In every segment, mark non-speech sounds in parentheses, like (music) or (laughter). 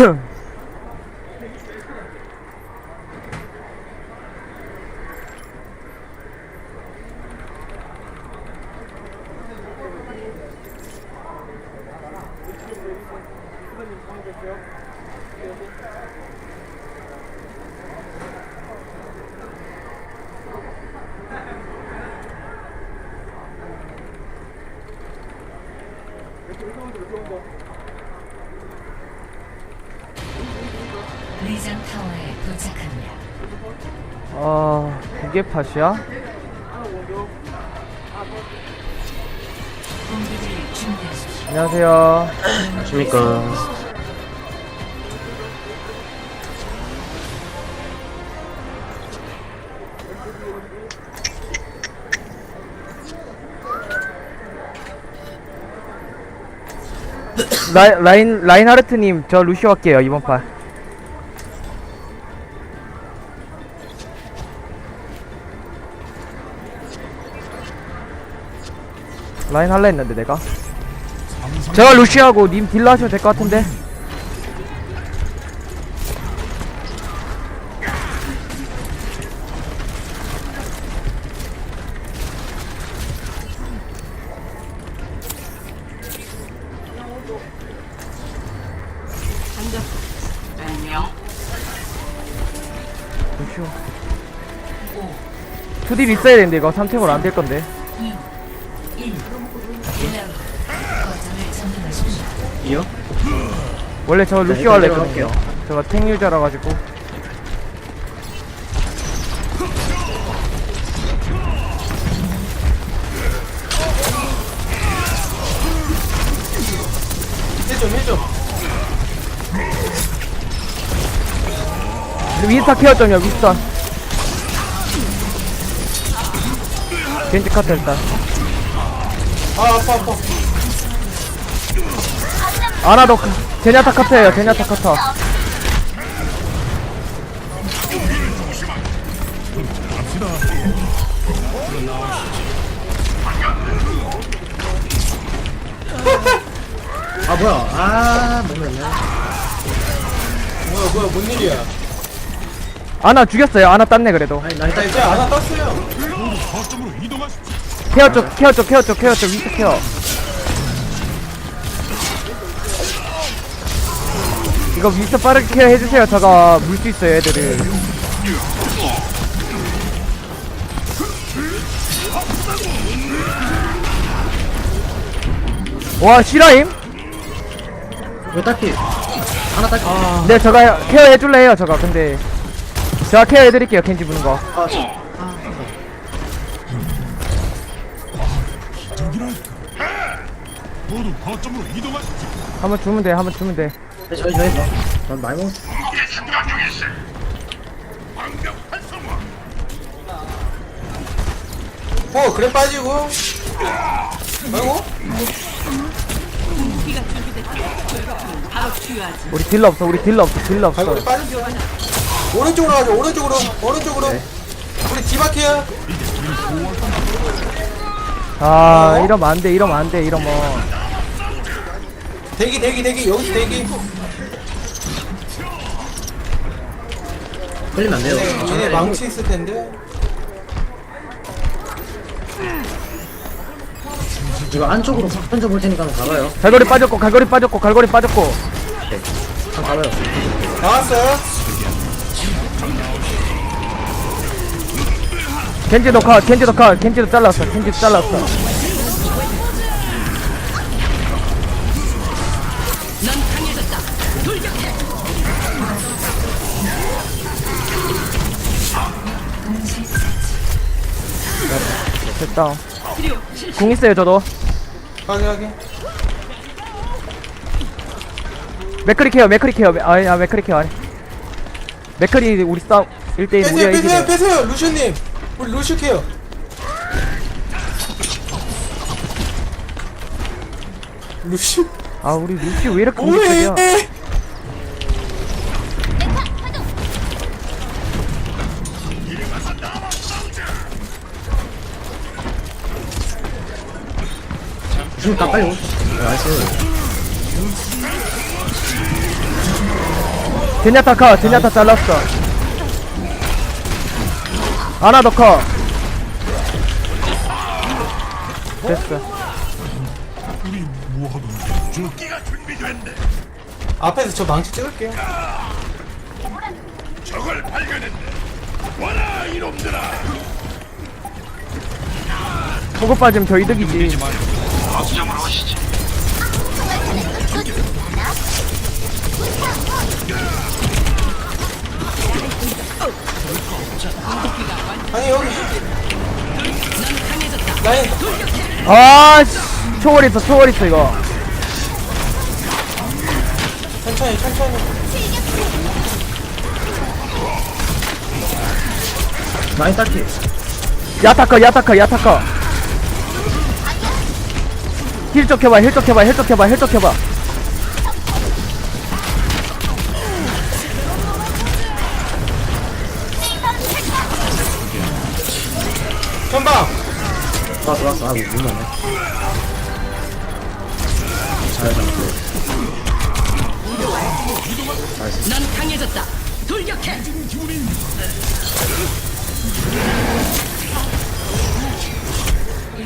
이렇게 운동도 이렇게 운동 리전 타워에 도착합니다. 아 이게 팟이야? 준비하십시오. 안녕하세요 안녕하십니까. 라, 라인 라인하르트님 저 루시오 할게요 이번 판 라인 할라 했는데 내가. 제가 루시하고 님 딜러 하셔도 될 것 같은데. 루시오. 2딜 있어야 되는데 이거 3템으로 안 될 건데 원래 저 네, 루시오 할래 일단 했거든요. 제가 탱 유저라 가지고. 해좀 해좀. 위스타 케어 점이요 위스타 겐지 카트 일단. 아 아파 아파. 아나도 카- 제냐타 카트에요 제냐타 카트 아, 뭐야. 아, 너무했네. 뭐야 뭐야 뭔 일이야? 아나 죽였어요 아나 땄네 그래도. 아니, 일단 이제 하나 떴어요. 케어 쪽 케어 쪽 케어 쪽 케어 쪽 위스타 케어 이거 위스타 빠르게 케어 해주세요 저가 물수 있어요 애들을 와 실화임? 왜 딱히. 하나 딱히. 아, 네 저가 케어 해줄래 해요 저가 근데 제가 케어 해드릴게요 켄지 부는 거 아, 저. 아, 모두 거점으로 이동하십시오. 한번 주면 돼 한번 주면 돼 네, 저희, 저희. 난 많이 먹었어. 어 그래 빠지고. 아이고. 우리 딜러 없어 우리 딜러 없어 딜러 없어. 갈고리 빠지고 오른쪽으로 가자 오른쪽으로 오른쪽으로. 우리 디바케야. 아 이러면 안돼 이러면 안돼 이러면. 대기 대기 대기. 여기서 대기 걸리면 안 돼요. 얘네 망치 있을 텐데 이거 안쪽으로 확 던져볼 테니까 한번 가봐요. 갈고리 빠졌고 갈고리 빠졌고 갈고리 빠졌고 한번 가봐요. 나왔어요 켄지 도카 켄지 도카 켄지도 잘랐어 켄지도 잘랐어 됐다. 궁 있어요 저도. 확인 확인. 맥크리 케어 맥크리 케어. 아니 아 맥크리 케어 아니. 맥크리 우리 싸움 1대1 우리가 빼세요 빼세요 이기네 빼세요 루시님. 우리 루시 케어. 루시 아 우리 루시 왜 이렇게 뭐해 다 빨리 오. 나이스. 제냐타 커 제냐타 잘랐어 하나 더 커 됐어 우리 뭐하던 거야? 죽기가 준비됐네. 앞에서 저 망치 찍을게요 적을 발견했네. 와라 이놈들아. 보고 빠지면 저 이득이지 아니 여기. 라인. 아 씨 초월 있어 초월 있어 이거. 천천히 천천히. 라인 딸피. 야타커 야타커 야타커 힐쪽 해봐 힐쪽 해봐 힐쪽 해봐 힐쪽 해봐. 전방! 왔어, 왔어. 아, 못 맞네. 잘 잡았어.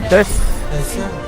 됐어 나이스. 점수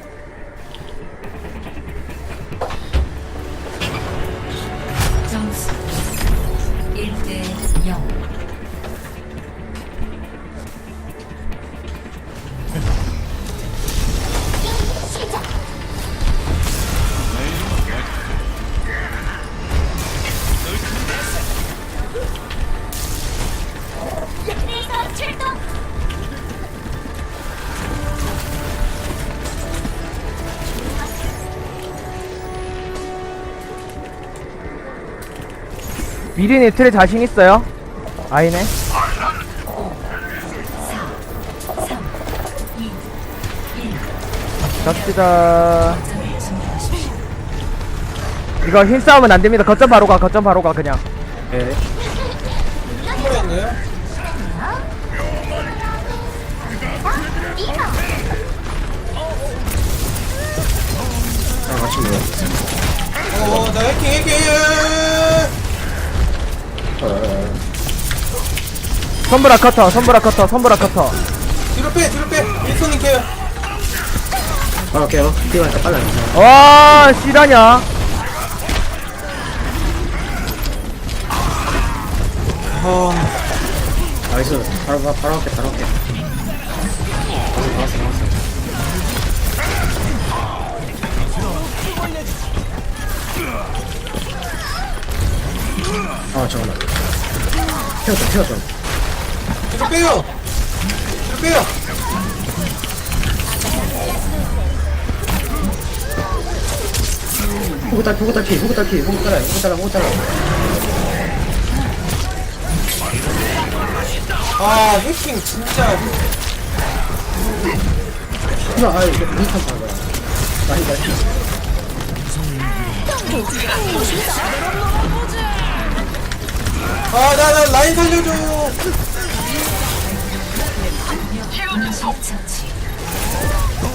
미리네 틀에 자신 있어요? 아니네 2 1 갑시다. 이거 힘싸움은 안 됩니다 거점 바로 가 거점 바로 가 그냥 네. 있네요 아, 같이 뭐야. 어 나 해킹 해킹 선브라 커터 선브라 커터 선브라 커터 뒤로 빼 뒤로 빼 윈손님 케어 바로 할게요. 뛰어가니까 빨라. 와 실화냐 어 나이스. 바로, 바로, 바로 할게, 바로 할게. 나왔어, 나왔어, 나왔어. 아, 잠깐만. 태웠다, 태웠다. 뒤로 빼요 뒤로 빼요 호구 딸, 호구 딸피, 호구 딸피, 호구 따라, 호구 따라, 호구 따라. 아 해킹 진짜 나, 아, 이거 인스턴 봐, 거야. 나이, 나이. 아 나 나 라인 살려줘.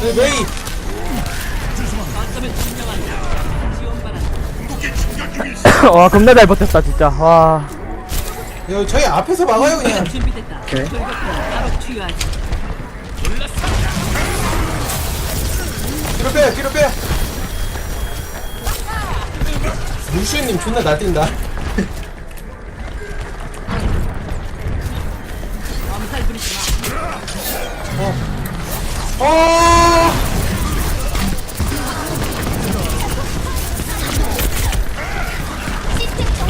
네, 메이. 와 겁나 잘 버텼다 진짜. 와. 야, 저희 앞에서 막아요 그냥. 오케이. 뒤로 빼요 뒤로 빼요. 루시우님 존나 나뛴다 어. 어.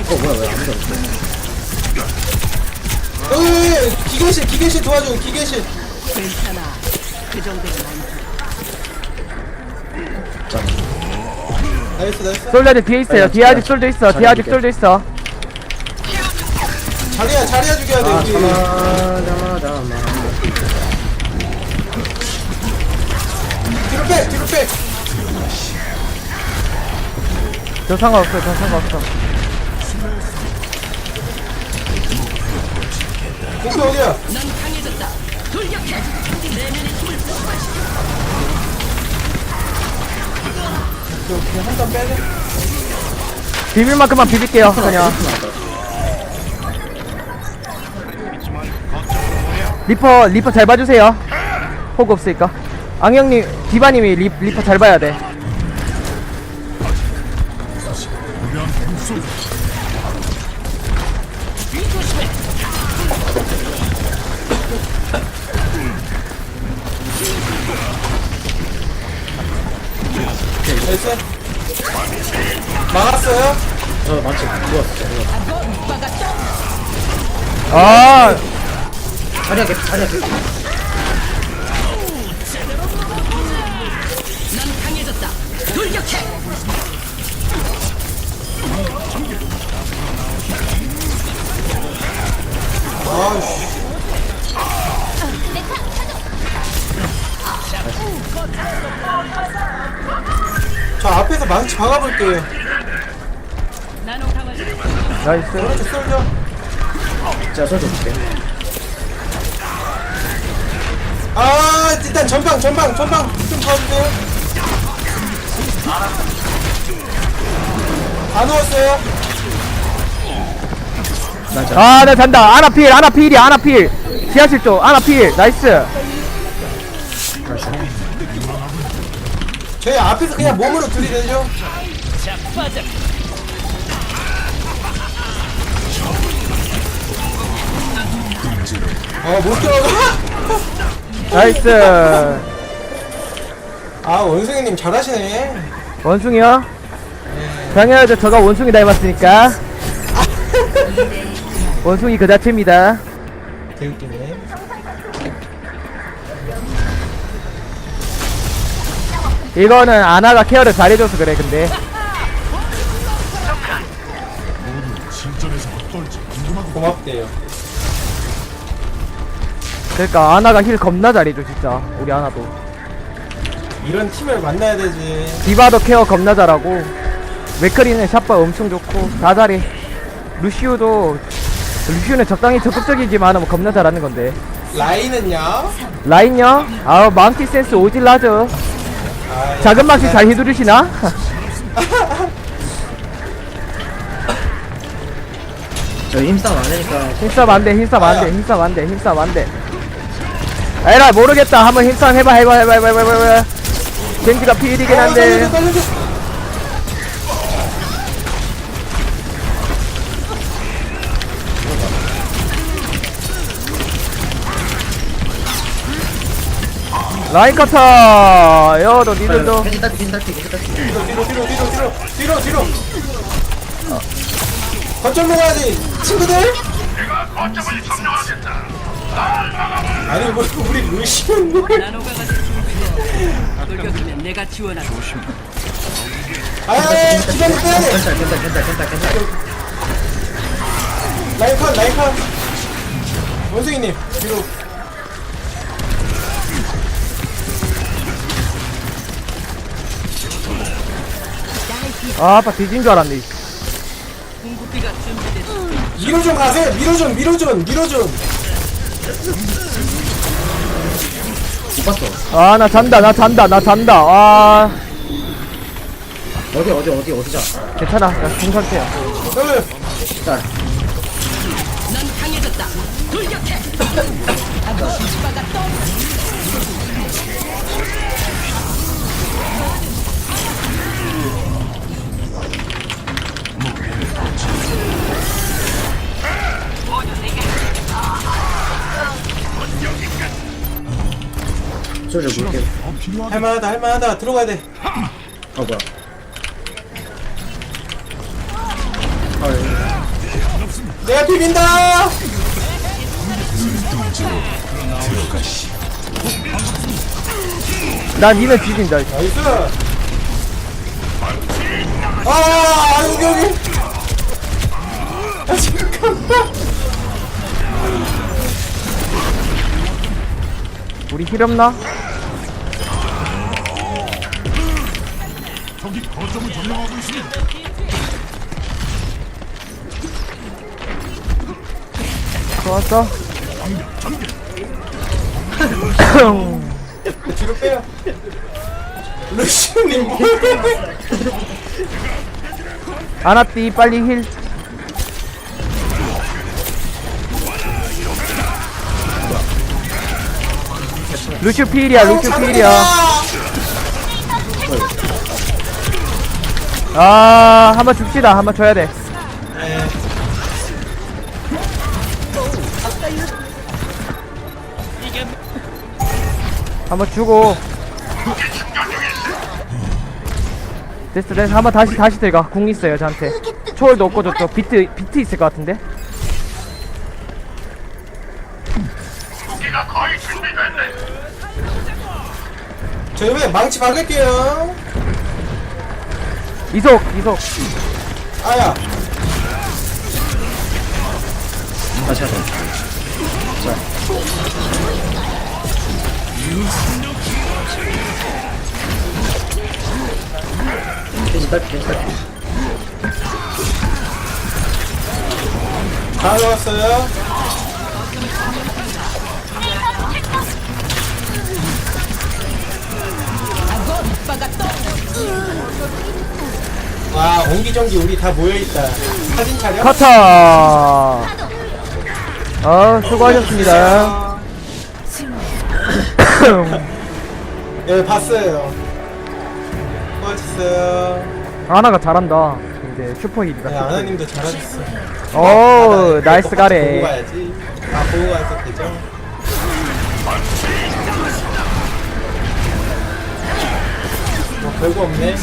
어, 뭐야, 왜 아무도 없어. 여기 기계실 기계실 도와줘 기계실 자, 나이스 나이스 솔저들 뒤에 있어요 뒤에 아직 솔저 있어 뒤에 아직 솔저 있어 자리야 자리야 죽여야 돼 아, 우리 잠아, 잠아, 잠아. 빼 뒤로 빼. 저 상관없어 저 상관없어. 목표 어디야? 한잔 빼네 비빌 만큼만 비빌게요 그냥. 리퍼 리퍼 잘 봐주세요. 호그 없으니까 앙형님 디바님이 리, 리퍼 잘 봐야 돼. 나이스 막았어요 아 자리야 개 자리야. 개 아우씨 저 앞에서 망치 박아볼게요. 나이스. 오른쪽 쏠죠. 제가 설정 줄게. 아 일단 전방 전방 전방. 좀 봐주세요 다 넣었어요? 나자 아나 잔다. 아나 필 아나 필이 아나 필. 지하실 쪽 아나 필. 나이스. 저희 앞에서 그냥 몸으로 들이대죠? 어 못 들어가. 나이스. 아 원숭이님 잘하시네 원숭이요? 당연하죠. 저가 원숭이 닮았으니까. 원숭이 그 자체입니다. 개웃기네. 이거는 아나가 케어를 잘해줘서 그래 근데. 고맙대요. 그러니까 아나가 힐 겁나 잘해줘 진짜. 우리 아나도 이런 팀을 만나야 되지 디바도 케어 겁나 잘하고 맥크리는 샷바 엄청 좋고 다 잘해 루시우도 루시우는 적당히 적극적이지만 뭐 겁나 잘하는 건데 라인은요? 라인요? 아우 마운티 센스 오질라죠 아, 작은 망치 잘 휘두르시나? (laughs) 저 힘싸움 안 하니까 힘싸움 안돼 힘싸움 안돼 힘싸움 안돼 힘싸움 안돼 에라 모르겠다 한번 힘싸움 해봐 해봐 해봐 해봐 해봐 해봐 젠지가 피일이긴 어, 한데. 살려줘, 살려줘. 라인 커터 여도 니들도. 펜지 딸피 펜지 딸피 펜지 딸피. 뒤로 뒤로 뒤로 뒤로 뒤로 뒤로 뒤로. 거점 먹어야지 친구들? 아니 뭐 우리 루시언 돌격이면 내가 빼야 돼 괜찮아 괜찮아 괜찮아 괜찮아 라인 컷 원숭이님 뒤로 아 아빠 뒤진 줄 알았네. 궁극기가 준비됐어. 밀어 좀 가세요. 밀어 좀 밀어 좀 밀어 좀 못 봤어. 아 나 잔다 나 잔다 나 잔다. 아. 어디 어디 어디 어디자 괜찮아 나 중상태야 자 (laughs) 물게 더 필요하게 할만하다 할만하다. 들어가야 돼. 어 뭐야 아 여기 내가 비빈다! 나 니는 뒤진다 나이스! 아 여기 여기! 아 잠깐만. 우리 힐 없나? 적이 거점을 점령하고 있습니다. 좋았어. 뒤로 빼요 루시님 뭐 아나띠 빨리 힐. 루슈 필이야 루슈 필이야 아 한번 줍시다. 한번 줘야 돼. 네. 한번 주고. 됐어 됐어. 한번 다시 다시 들어가. 궁 있어요 저한테. 초월도 없고 저쪽 비트 비트 있을 것 같은데? 저 이번에 망치 박을게요 이속 이속 아야 다시 하자. 자. 겐지 딸피, 딸피. 다 넣었어요 와 옹기종기 우리 다 모여있다. 사진 촬영? 커터 어 수고하셨습니다. 예 (coughs) 봤어요. 수고하셨어요. 아나가 잘한다. 근데 슈퍼힐이다 네 아나님도 잘하셨어요. 오 나이스 보고 가래. 가야지. 아 보고 가서 되죠? 뭐 별거 없네